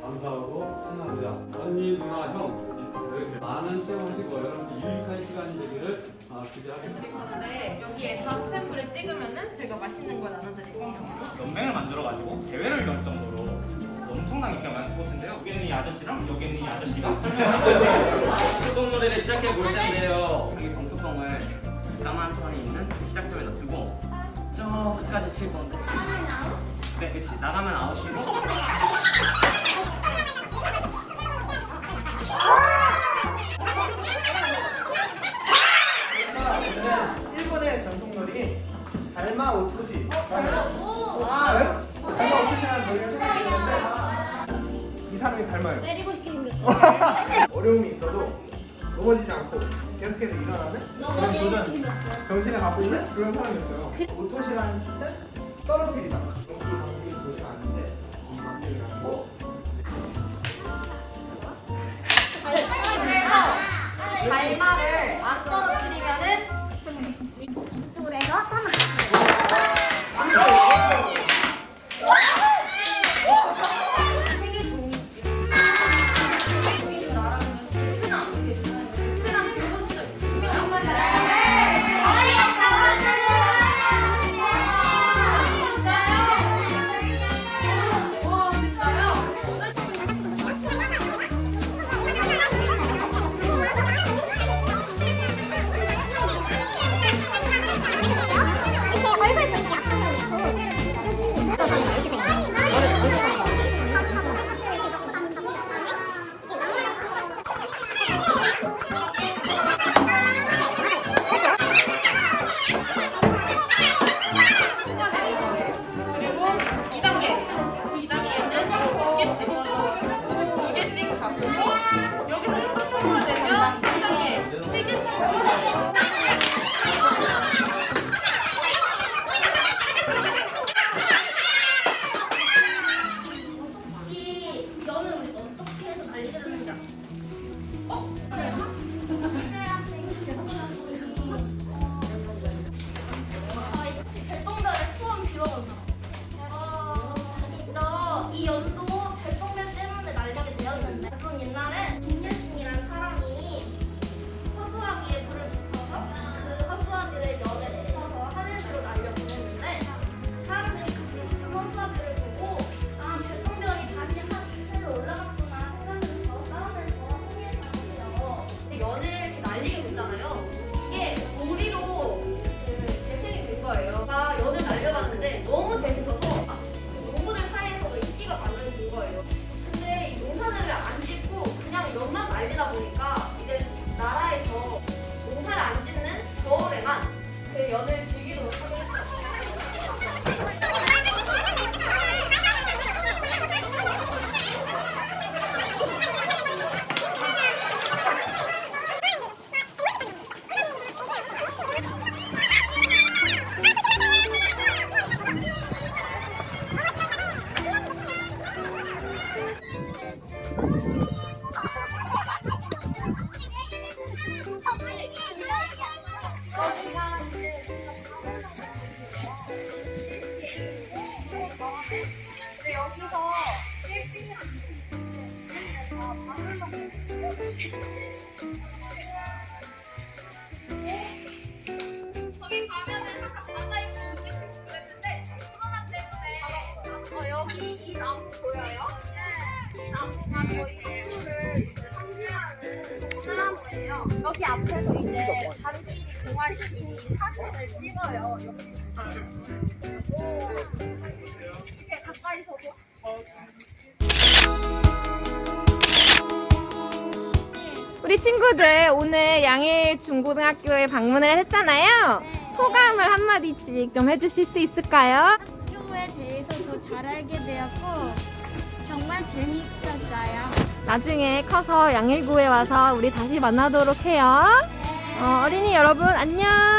감사하고 환영합니다. 언니, 누나, 형 이렇게 많은 체험하시고 여러분들 유익한 시간이 되기를 아, 기대하겠습니다. 근데 여기에 다 스탬프를 찍으면은 저희가 맛있는 거 나눠드릴게요. 연맹을 만들어가지고 대회를 열 정도로 엄청난 인기가 많은 스포츠인데요. 여기 있는 이 아저씨랑 여기 있는 이 아저씨가 뚜껑 놀이를 시작해 볼 텐데요. 여기 병뚜껑을 까만 선이 있는 시작점에다 두고 저 끝까지 칠 건데. 네, 그렇지. 나가면 아웃이고. 일본의 전통놀이 달마 오토시. 달마 오. 아, 달마 오토시라는 놀이를 생각해 보는데 이 사람이 닮아요. 때리고 싶긴 게 어려움이 있어도 넘어지지 않고 계속해서 일어나는 그런 도전 정신을 갖고 있는 그런 사람이었어요. 오토시라는 뜻은 떨어뜨리다. 근데 여기서 1등이 거기 가면은 아까 바다 있고 그랬는데 코로나 때문에 어, 여기 이 나무 보여요? 이 나무가 저희 단지 동아리끼리 사진을 찍어요. 오, 이렇게 가까이서 보 우리 친구들 오늘 양일 중고등학교에 방문을 했잖아요. 소감을 한마디씩 좀 해주실 수 있을까요? 학교에 대해서 더 잘 알게 되었고 정말 재미있었어요. 나중에 커서 양일구에 와서 우리 다시 만나도록 해요. 여러분 안녕.